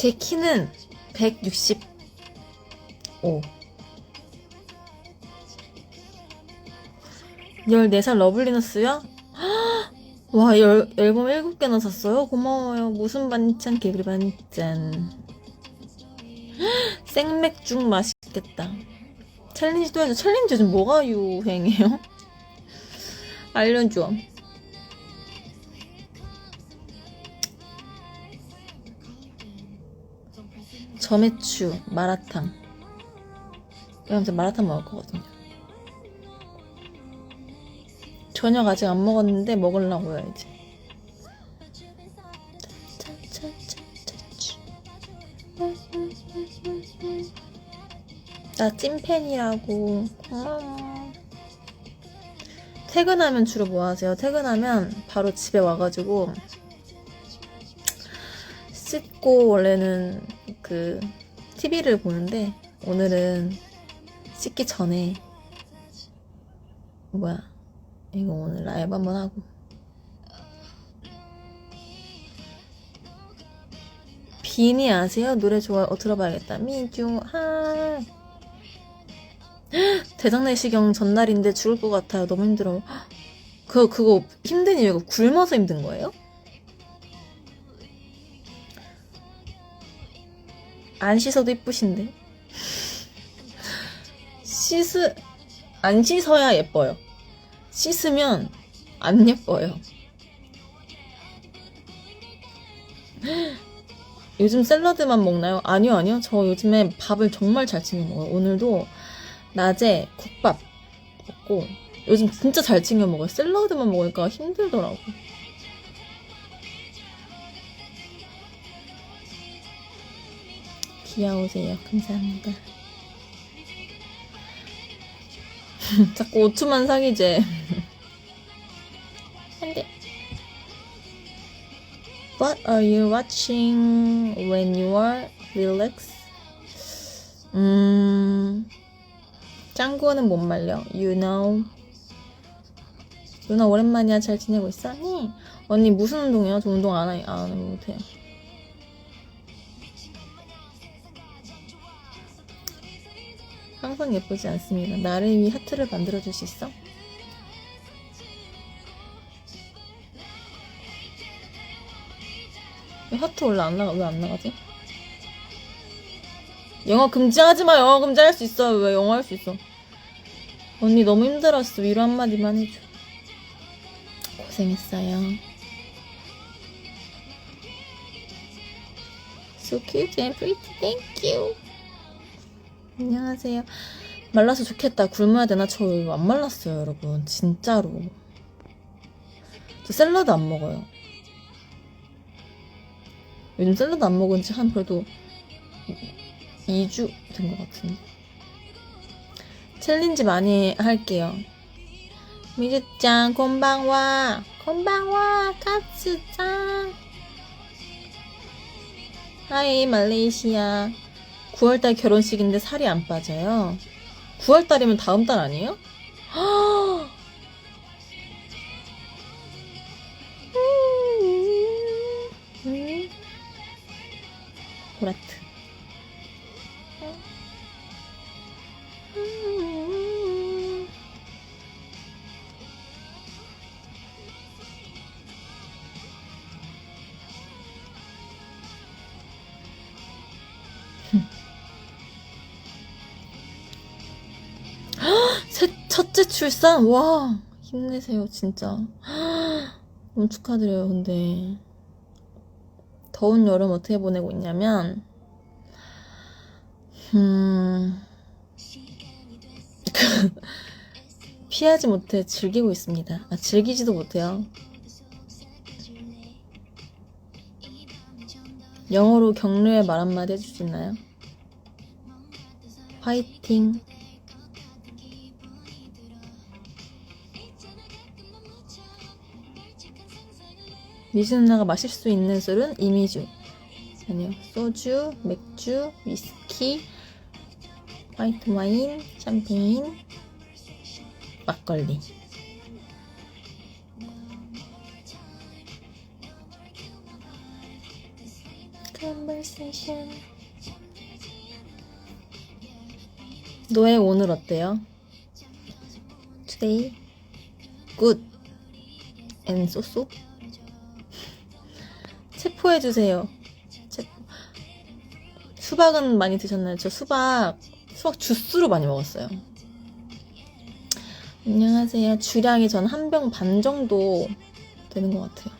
제 키는 165. 열네 살 러블리너스요? 와, 열, 앨범 7개나 샀어요? 고마워요. 무슨 반찬, 개구리 반찬. 생맥죽 맛있겠다. 챌린지도 해줘. 챌린지 요즘 뭐가 유행해요? 알려줘. 점액추, 마라탕. 이러면서 마라탕 먹을 거거든요. 저녁 아직 안 먹었는데 먹으려고요, 이제. 나 찐팬이라고. 퇴근하면 주로 뭐 하세요? 퇴근하면 바로 집에 와가지고 씻고 원래는 그 TV를 보는데 오늘은 씻기 전에 뭐야 이거 오늘 라이브 한번 하고. 비니 아세요? 노래 좋아 어 들어봐야겠다. 미주하. 대장내시경 전날인데 죽을 것 같아요. 너무 힘들어. 그 그거 힘든 이유가 굶어서 힘든 거예요? 안 씻어도 이쁘신데 씻으 안 씻어야 예뻐요 씻으면 안 예뻐요. 요즘 샐러드만 먹나요? 아니요, 아니요. 저 요즘에 밥을 정말 잘 챙겨 먹어요. 오늘도 낮에 국밥 먹고 요즘 진짜 잘 챙겨 먹어요. 샐러드만 먹으니까 힘들더라고. 귀여우세요. 감사합니다. 자꾸 5초만 사귀재. 안돼. What are you watching when you are relaxed? 음, 짱구는 못 말려. You know. 누나 오랜만이야. 잘 지내고 있어? 네. 언니 무슨 운동해요? 저 운동 안, 하, 안 하는 못해요. 항상 예쁘지 않습니다. 나를 위해 하트를 만들어 줄 수 있어? 왜 하트 원래 안 나가, 왜 안 나가지? 영어 금지하지 마, 영어 금지할 수 있어. 왜 영어 할 수 있어? 언니 너무 힘들었어. 위로 한마디만 해줘. 고생했어요. So cute and pretty. Thank you. 안녕하세요. 말라서 좋겠다. 굶어야 되나? 저 안 말랐어요, 여러분. 진짜로. 저 샐러드 안 먹어요. 요즘 샐러드 안 먹은 지 한 그래도 2주 된 것 같은데. 챌린지 많이 할게요. 미즈짱, 곤방와, 곤방와, 카츠짱. 하이, 말레이시아. 9월달 결혼식인데 살이 안 빠져요. 9월달이면 다음 달 아니에요? 보라트. 셋, 첫째 출산? 와, 힘내세요, 진짜. 너무 축하드려요, 근데. 더운 여름 어떻게 보내고 있냐면, 음, 피하지 못해 즐기고 있습니다. 아, 즐기지도 못해요. 영어로 격려의 말 한마디 있나요? 화이팅. 미즈 누나가 마실 수 있는 술은 이미주. 아니요. 소주, 맥주, 위스키, 화이트 와인, 샴페인, 막걸리. 노예 오늘 어때요? Today, good and so so. 체포해 주세요. 체포. 수박은 많이 드셨나요? 저 수박 수박 주스로 많이 먹었어요. 안녕하세요. 주량이 전 한 병 반 정도 되는 것 같아요.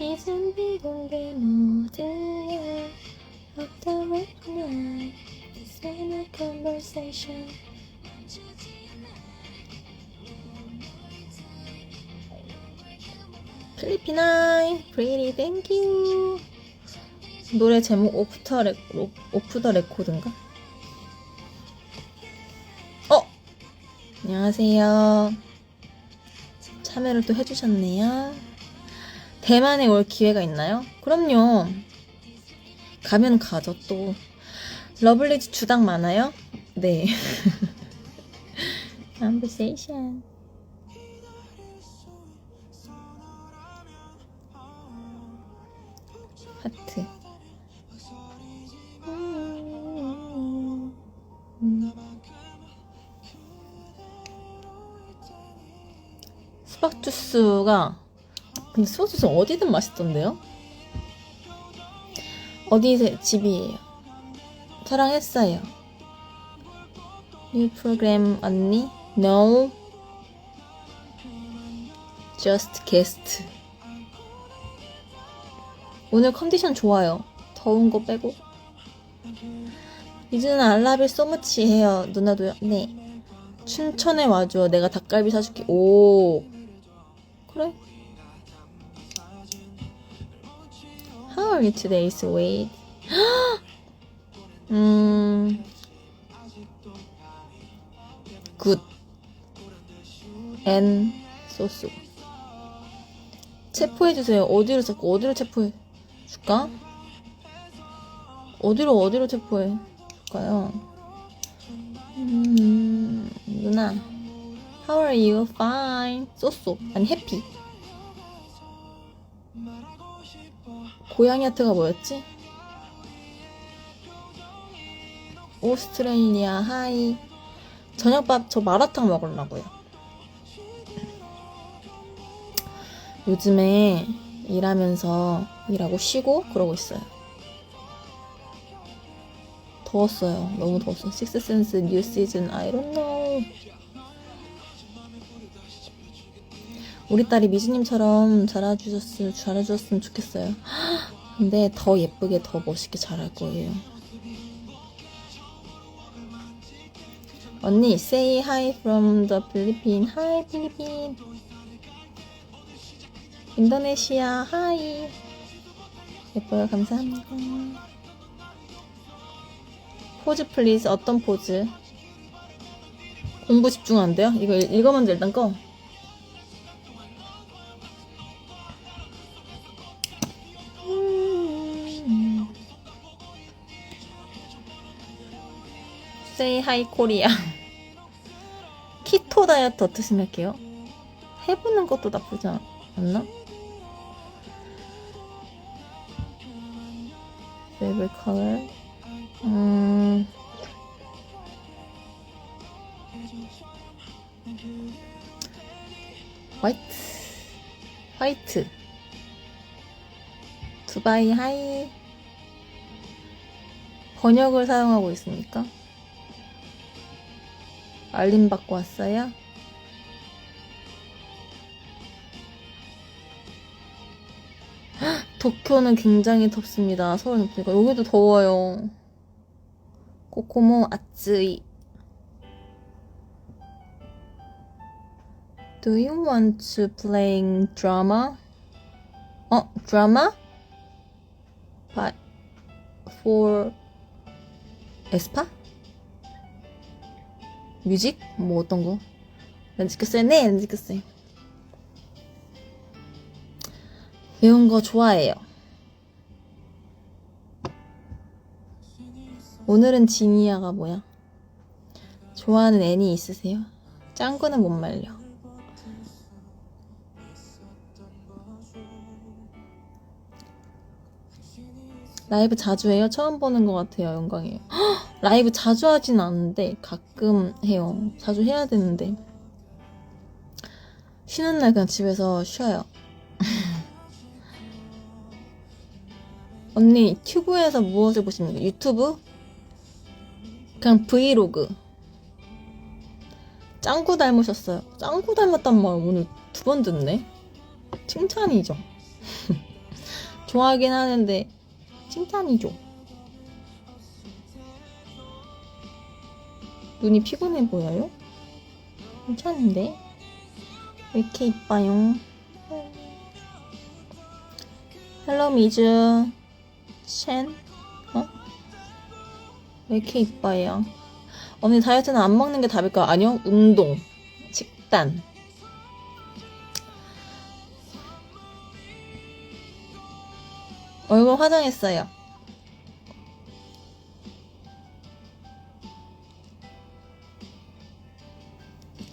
이젠 비공개 모드야 This ain't a conversation pretty thank you 노래 제목 오프 더 레, 로- 오프 더 레코드인가? 어! 안녕하세요. 참여를 또 해주셨네요. 대만에 올 기회가 있나요? 그럼요. 가면 가죠, 또. 러블리즈 주당 많아요? 네. 하트. 수박 주스가 근데 수박 주스 어디든 맛있던데요? 어디 집이에요? 사랑했어요. New program 언니? No. Just guest. 오늘 컨디션 좋아요. 더운 거 빼고. 이제는 알라빌 소무치 해요. 누나도요? 네. 춘천에 와줘. 내가 닭갈비 사줄게. 오. 그래. How are you today, sweet? 음. good and so so. 체포해주세요. 어디로 자꾸 어디로 체포해 줄까? 어디로 어디로 체포해 줄까요? 음, 누나. How are you? Fine. so. 아니 happy. 고양이 하트가 뭐였지? 오스트레일리아 하이. 저녁밥 저 마라탕 먹으려고요. 요즘에 일하면서 일하고 쉬고 그러고 있어요. 더웠어요. 너무 더웠어요. 식스센스 뉴 시즌 I don't. 우리 딸이 미주님처럼 자라주셨으면 잘해주셨으면 좋겠어요. 근데 더 예쁘게 더 멋있게 잘할 거예요. 언니, say hi from the Philippines. Hi, Philippines. 인도네시아, hi. 예뻐요, 감사합니다. 포즈 플리즈, 어떤 포즈? 공부 집중 안 돼요? 이거 읽- 읽어먼저 일단 꺼. Hi 코리아. 키토 다이어트 어떻게 생각해요? 해보는 것도 나쁘지 않- 않나? favorite color? 음... 화이트 화이트 두바이 하이 번역을 사용하고 있습니까? 알림 받고 왔어요? 헉, 도쿄는 굉장히 덥습니다. 서울 높으니까 여기도 더워요. 코코모 아츠이. Do you want to play drama? 어, drama? But for 에스파? 뮤직? 뭐 어떤 거? 렌즈켰어요? 네, 렌즈켰어요. 매운 거 좋아해요. 오늘은 지니아가 뭐야? 좋아하는 애니 있으세요? 짱구는 못 말려. 라이브 자주 해요? 처음 보는 것 같아요. 영광이에요. 헉! 라이브 자주 하진 않는데 가끔 해요. 자주 해야 되는데 쉬는 날 그냥 집에서 쉬어요. 언니 튜브에서 무엇을 보십니까? 유튜브? 그냥 브이로그. 짱구 닮으셨어요. 짱구 닮았단 말 오늘 두 번 듣네. 칭찬이죠. 좋아하긴 하는데 칭찬이죠. 눈이 피곤해 보여요? 괜찮은데? 왜 이렇게 이뻐요? 헬로 미즈 첸? 어? 왜 이렇게 이뻐요? 언니 다이어트는 안 먹는 게 답일까? 아니요. 운동, 식단. 얼굴 화장했어요.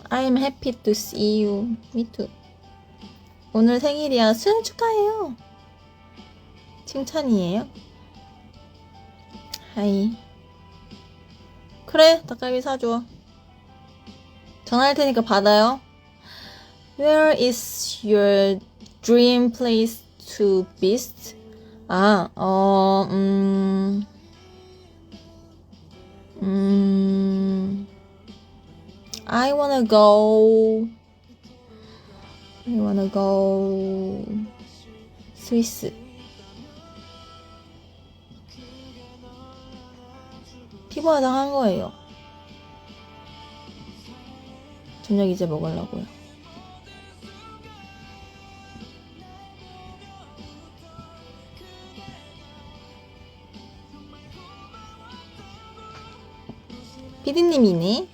I'm happy to see you. Too. 오늘 생일이야. 수영 축하해요. 칭찬이에요? 하이. 그래, 닭갈비 사줘. 전화할 테니까 받아요. Where is your dream place to visit? 아, 어, 음, 음, I wanna go, I wanna go, 스위스. 피부 화장 한 거예요. 저녁 이제 먹으려고요. 피디님이네.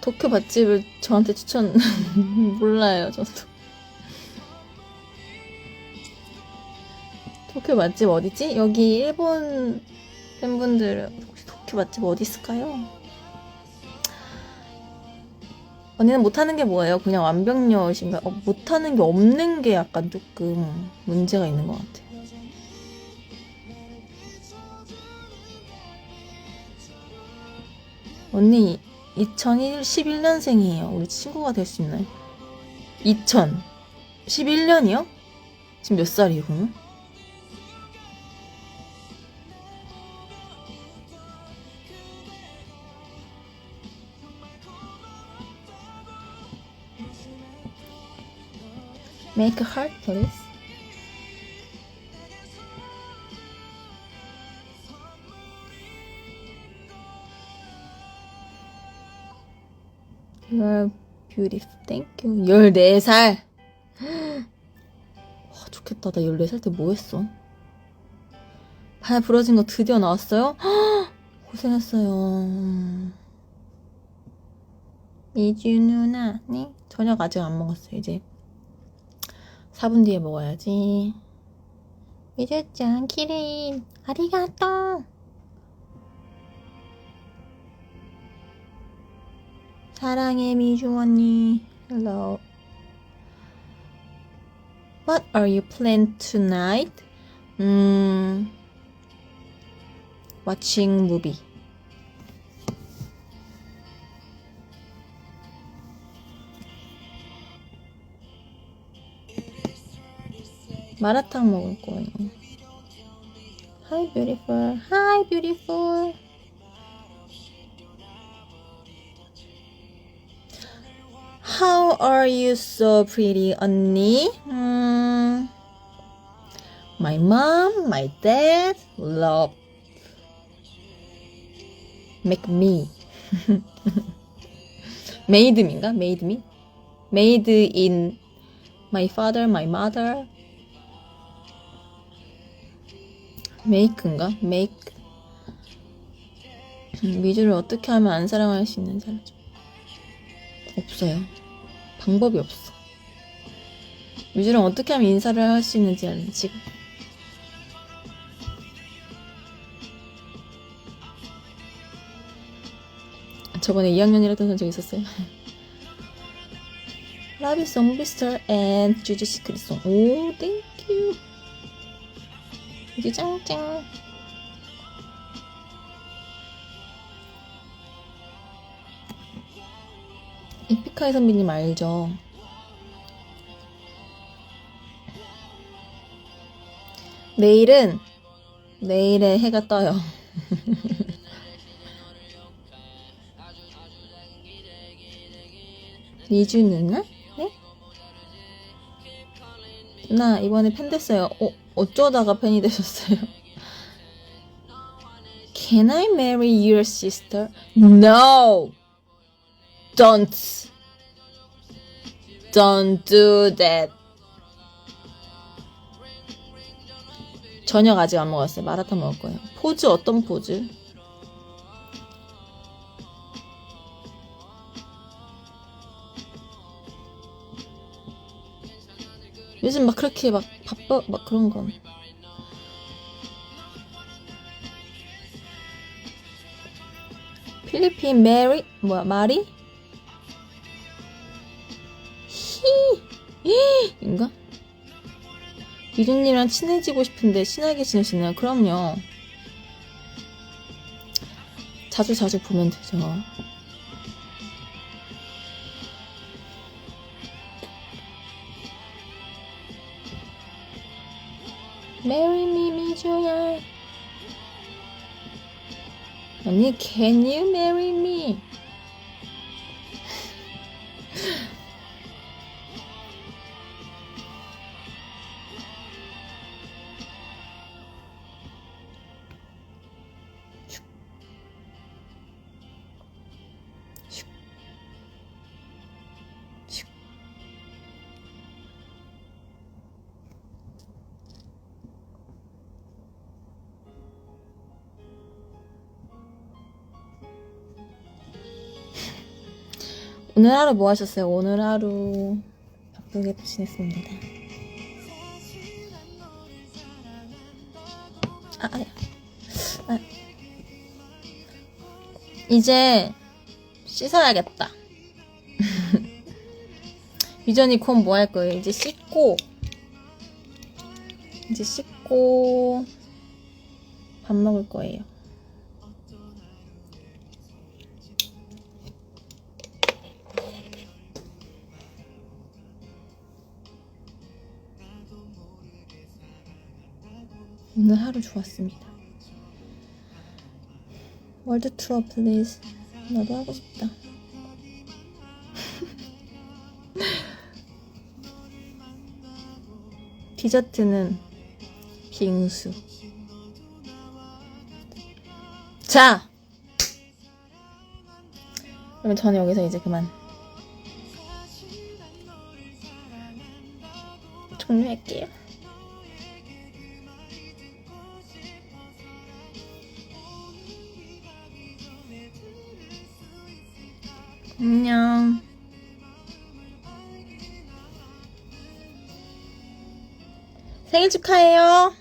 도쿄 맛집을 저한테 추천 몰라요, 저도. 도쿄 맛집 어디지? 여기 일본 팬분들 혹시 도쿄 맛집 어디 있을까요? 언니는 못하는 게 뭐예요? 그냥 완벽녀이신가? 어, 못하는 게 없는 게 약간 조금 문제가 있는 것 같아요. 언니 2011년생이에요. 우리 친구가 될 수 있나요? 2011년이요? 지금 몇 살이에요, 그러면? A heart, please. You're beautiful. Thank you. 14살. 와, 좋겠다. 나 14살 때 뭐 했어? 발 부러진 거 드디어 나왔어요? 고생했어요. 미주 누나, 네? 저녁 아직 안 먹었어요. 이제 4분 뒤에 먹어야지. 미주짱, 키린, 아리가또. 사랑해, 미주 언니. Hello. What are you planning tonight? 음, watching movie. 마라탕 먹을 거예요. Hi, beautiful. Hi, beautiful. Are you so pretty, 언니? 음, my mom, my dad love make me. made me인가? made me? made in my father, my mother. make인가? make. 음, 미주를 어떻게 하면 안 사랑할 수 있는지 알려줘. 없어요. 방법이 없어. 미주랑 어떻게 하면 인사를 할 수 있는지 알려, 지금. 저번에 2학년이랬던 적 있었어요. 라비송, 비스터, 앤 주주 시크릿송. 오, 땡큐. 이게 짱짱. 에픽하이 선배님 알죠? 내일은 내일에 해가 떠요. 미주 누나? 네? 누나 이번에 팬 됐어요. 어, 어쩌다가 팬이 되셨어요? Can I marry your sister? No! Don't! Don't do that. 저녁 아직 안 먹었어요. 마라탕 먹을 거예요. 포즈 어떤 포즈? 요즘 막 그렇게 막 바빠 막 그런 건. 필리핀 메리 뭐야 마리? 유준이랑 친해지고 싶은데 친하게 지내시나요? 그럼요. 자주 자주 보면 되죠. Me, 미주야. 언니, can you marry me? 오늘 하루 뭐 하셨어요? 오늘 하루 바쁘게 지냈습니다. 아, 아, 아. 이제 씻어야겠다. 유전이 곧뭐할 거예요? 이제 씻고 이제 씻고 밥 먹을 거예요. 오늘 하루 좋았습니다. 월드 투어 플리즈. 나도 하고 싶다. 디저트는 빙수. 자! 그러면 저는 여기서 이제 그만 종료할게요. 안녕. 생일 축하해요.